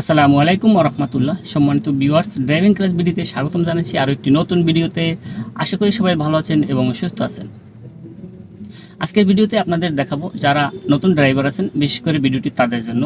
আসসালামু আলাইকুম রহমতুল্লাহ। সম্মানিত ভিউয়ার্স, ড্রাইভিং ক্লাস ভিডিওতে স্বাগতম জানাচ্ছি আরও একটি নতুন ভিডিওতে। আশা করি সবাই ভালো আছেন এবং সুস্থ আছেন। আজকের ভিডিওতে আপনাদের দেখাবো যারা নতুন ড্রাইভার আছেন, বিশেষ করে ভিডিওটি তাদের জন্য।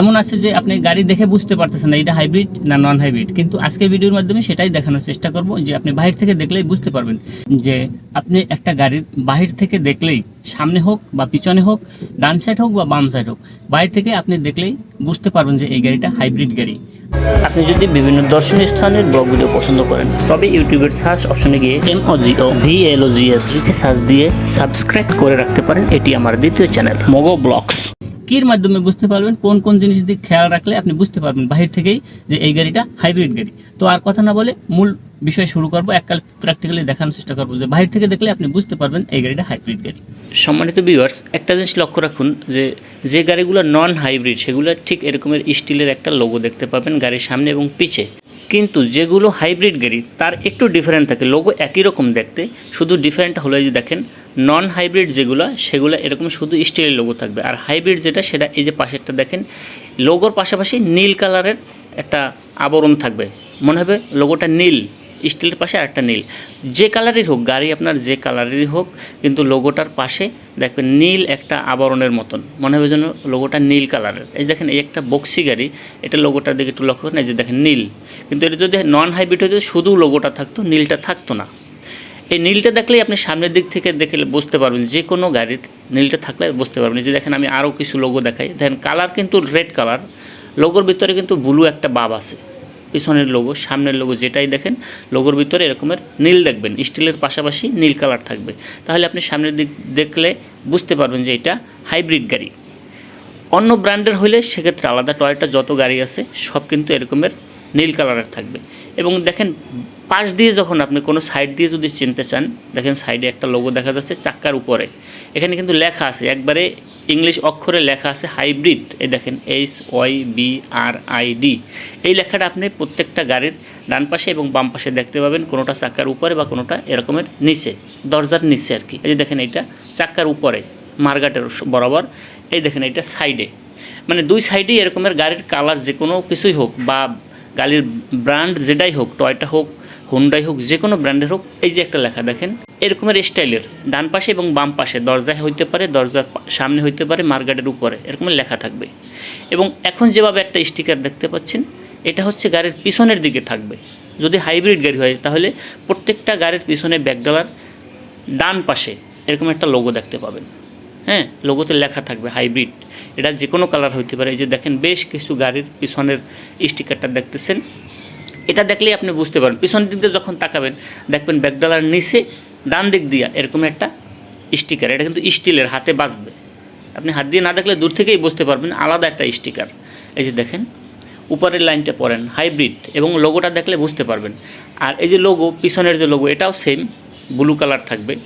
এমন আছে যে আপনি গাড়ি দেখে বুঝতে পারতেছেন না এটা হাইব্রিড না নন হাইব্রিড কিন্তু আজকের ভিডিওর মাধ্যমে সেটাই দেখানোর চেষ্টা করব যে আপনি বাহির থেকে দেখলেই বুঝতে পারবেন যে আপনি একটা গাড়ির বাহির থেকে দেখলেই সামনে হোক বা পিছনে হোক, ডান সাইড হোক বা বাম সাইড হোক বাইরে থেকে আপনি দেখলেই বুঝতে পারবেন যে এই গাড়িটা হাইব্রিড গাড়ি। আপনি যদি বিভিন্ন দর্শনীয় স্থানের ব্লগ ভিডিও পছন্দ করেন, তবে ইউটিউবের সার্চ অপশনে গিয়ে M O G O V L O G S লিখে সার্চ দিয়ে সাবস্ক্রাইব করে রাখতে পারেন। এটি আমার দ্বিতীয় চ্যানেল, মগো ব্লগস। কির মাধ্যমে বুঝতে পারবেন কোন কোন জিনিস দিয়ে খেয়াল রাখলে আপনি বুঝতে পারবেন বাহির থেকেই যে এই গাড়িটা হাইব্রিড গাড়ি। তো আর কথা না বলে মূল বিষয় শুরু করব এককাল প্র্যাকটিক্যালি দেখানোর চেষ্টা করব যে বাহির থেকে দেখলে আপনি বুঝতে পারবেন এই গাড়িটা হাইব্রিড গাড়ি। সম্মানিত ভিউয়ার্স একটা জিনিস লক্ষ্য রাখুন যে যে গাড়িগুলো নন হাইব্রিড সেগুলো ঠিক এরকমের স্টিলের একটা লোগো দেখতে পাবেন গাড়ির সামনে এবং পিছে। কিন্তু যেগুলো হাইব্রিড গাড়ি, তার একটু ডিফারেন্ট থাকে। লোগো একই রকম দেখতে, শুধু ডিফারেন্ট হলো যে দেখেন নন হাইব্রিড যেগুলো, সেগুলো এরকম শুধু স্টিলের লোগো থাকবে। আর হাইব্রিড যেটা, সেটা এই যে পাশেরটা দেখেন লোগোর পাশাপাশি নীল কালারের একটা আবরণ থাকবে। মনে হবে লোগোটা নীল। স্টিলের পাশে আরেকটা নীল। যে কালারেরই হোক, গাড়ি আপনার যে কালারেরই হোক, কিন্তু লোগোটার পাশে দেখবেন নীল একটা আবরণের মতন। মনে হবে যেন লোগোটা নীল কালারের। এই দেখেন, এই একটা বক্সি গাড়ি, এটা লোগোটার দিকে একটু লক্ষ্য করেন, এই যে দেখেন নীল। কিন্তু এটা যদি নন হাইব্রিড হতো শুধু লোগোটা থাকতো, নীলটা থাকতো না। এই নীলটা দেখলেই আপনি সামনের দিক থেকে দেখলে বুঝতে পারবেন, যে কোনো গাড়ির নীলটা থাকলে বুঝতে পারবেন। যে দেখেন, আমি আরও কিছু লোগো দেখাই। দেখেন, কালার কিন্তু রেড কালার, লোগোর ভিতরে কিন্তু ব্লু একটা বাব আছে। পিছনের লোগো সামনের লোগো যেটাই দেখেন লোগোর ভিতরে এরকমের নীল দেখবেন, স্টিলের পাশাপাশি নীল কালার থাকবে। তাহলে আপনি সামনের দিক দেখলে বুঝতে পারবেন যে এটা হাইব্রিড গাড়ি। অন্য ব্র্যান্ডের হলে সেক্ষেত্রে আলাদা টয়টা যত গাড়ি আছে, সব কিন্তু এরকমের নীল কালারের থাকবে। এবং দেখেন, পাশ দিয়ে যখন আপনি কোনো সাইড দিয়ে যদি চিনতে চান, দেখেন সাইডে একটা লোগো দেখা যাচ্ছে চাক্কার উপরে। এখানে কিন্তু লেখা আছে, একবারে ইংলিশ অক্ষরে লেখা আছে হাইব্রিড এই দেখেন H Y B R I D এই লেখাটা আপনি প্রত্যেকটা গাড়ির ডান পাশে এবং বাম পাশে দেখতে পাবেন, কোনোটা চাক্কার উপরে বা কোনোটা এরকমের নিচে, দরজার নিচে আর কি। এই যে দেখেন এইটা চাক্কার উপরে, মার্গাটের বরাবর। এই দেখেন এইটা সাইডে মানে দুই সাইডেই এরকমের গাড়ির কালার যে কোনো কিছুই হোক বা গাড়ির ব্র্যান্ড যেটাই হোক, টয়টা হোক, হুন্ডাই হোক, যে কোনো ব্র্যান্ডের হোক, এই যে একটা লেখা দেখেন, এরকমের স্টাইলের, ডান পাশে এবং বাম পাশে, দরজায় হইতে পারে, দরজার সামনে হইতে পারে মার্কেটের উপরে, এরকমের লেখা থাকবে। এবং এখন যেভাবে একটা স্টিকার দেখতে পাচ্ছেন, এটা হচ্ছে গাড়ির পিছনের দিকে থাকবে। যদি হাইব্রিড গাড়ি হয়, তাহলে প্রত্যেকটা গাড়ির পিছনে ব্যাকডলার ডান পাশে, এরকম একটা লোগো দেখতে পাবেন। হ্যাঁ লোগোতে লেখা থাকবে হাইব্রিড। এটা যে কোনো কালার হইতে পারে। এই যে দেখেন, বেশ কিছু গাড়ির পিছনের স্টিকারটা দেখতেছেন। এটা দেখলেই আপনি বুঝতে পারবেন। পিছন দিক দিয়ে যখন তাকাবেন, দেখবেন ব্যাকডলার নিচে, ডান দিক দিয়া এরকম একটা স্টিকার। এটা কিন্তু স্টিলের, হাতে বাঁচবে। আপনি হাত দিয়ে না দেখলে দূর থেকেই বুঝতে পারবেন, আলাদা একটা স্টিকার। এই যে দেখেন, উপরের লাইনটা পড়েন, হাইব্রিড, এবং লোগোটা দেখলে বুঝতে পারবেন। আর এই যে লোগো, পিছনের যে লোগো, এটাও সেম ব্লু কালার থাকবে।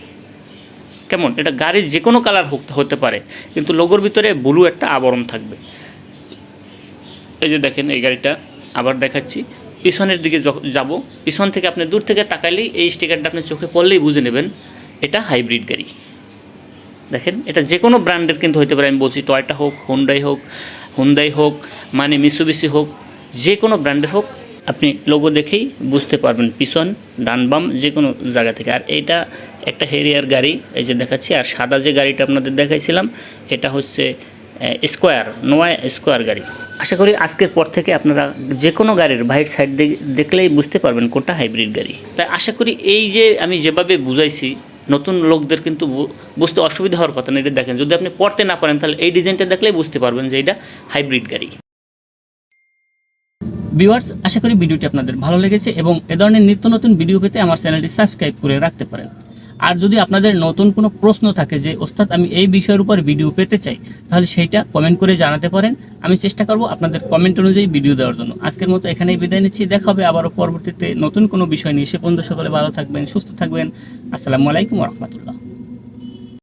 কেমন? এটা গাড়ির যে কোনো কালার হতে পারে। কিন্তু লোগোর ভিতরে ব্লু একটা আবরণ থাকবে। এই যে দেখেন এই গাড়িটা, আবার দেখাচ্ছি। পিছনের দিকে যাব। পিছন থেকে আপনি দূর থেকে তাকাইলেই এই স্টিকারটা আপনি চোখে পড়লেই বুঝে নেবেন, এটা হাইব্রিড গাড়ি। দেখেন, এটা যে কোনো ব্র্যান্ডের কিন্তু হতে পারে। আমি বলছি টয়টা হোক, হুন্ডাই হোক হুন্ডাই হোক মানে মিসুবিসি হোক যে কোনো ব্র্যান্ডের হোক আপনি লোগো দেখেই বুঝতে পারবেন, পিছন, ডান, বাম যে কোনো জায়গা থেকে। আর এইটা একটা হেরিয়ার গাড়ি, এই যে দেখাচ্ছি, আর সাদা যে গাড়িটা আপনাদের দেখাইছিলাম, এটা হচ্ছে স্কোয়ার নোয়া স্কোয়ার গাড়ি। আশা করি আজকের পর থেকে আপনারা যে কোনো গাড়ির বাইর সাইড দেখলেই বুঝতে পারবেন কোনটা হাইব্রিড গাড়ি। তাই আশা করি এই যে আমি যেভাবে বুঝাইছি, নতুন লোকদের কিন্তু বুঝতে অসুবিধা হওয়ার কথা না, এটা দেখেন। যদি আপনি পড়তে না পারেন, তাহলে এই ডিজাইনটা দেখলেই বুঝতে পারবেন যে এটা হাইব্রিড গাড়ি। ভিউয়ার্স, আশা করি ভিডিওটি আপনাদের ভালো লেগেছে এবং এ ধরনের নিত্য নতুন ভিডিও পেতে আমার চ্যানেলটি সাবস্ক্রাইব করে রাখতে পারেন। আর যদি আপনাদের নতুন কোনো প্রশ্ন থাকে যে, ওস্তাদ, আমি এই বিষয়ের উপর ভিডিও পেতে চাই, তাহলে সেইটা কমেন্ট করে জানাতে পারেন। আমি চেষ্টা করব আপনাদের কমেন্ট অনুযায়ী ভিডিও দেওয়ার জন্য। আজকের মতো এখানেই বিদায় নিচ্ছি। দেখা হবে আবারও পরবর্তীতে নতুন কোনো বিষয় নিয়ে। সে পর্যন্ত সকলে ভালো থাকবেন, সুস্থ থাকবেন। আসসালামু আলাইকুম রহমতুল্লাহ।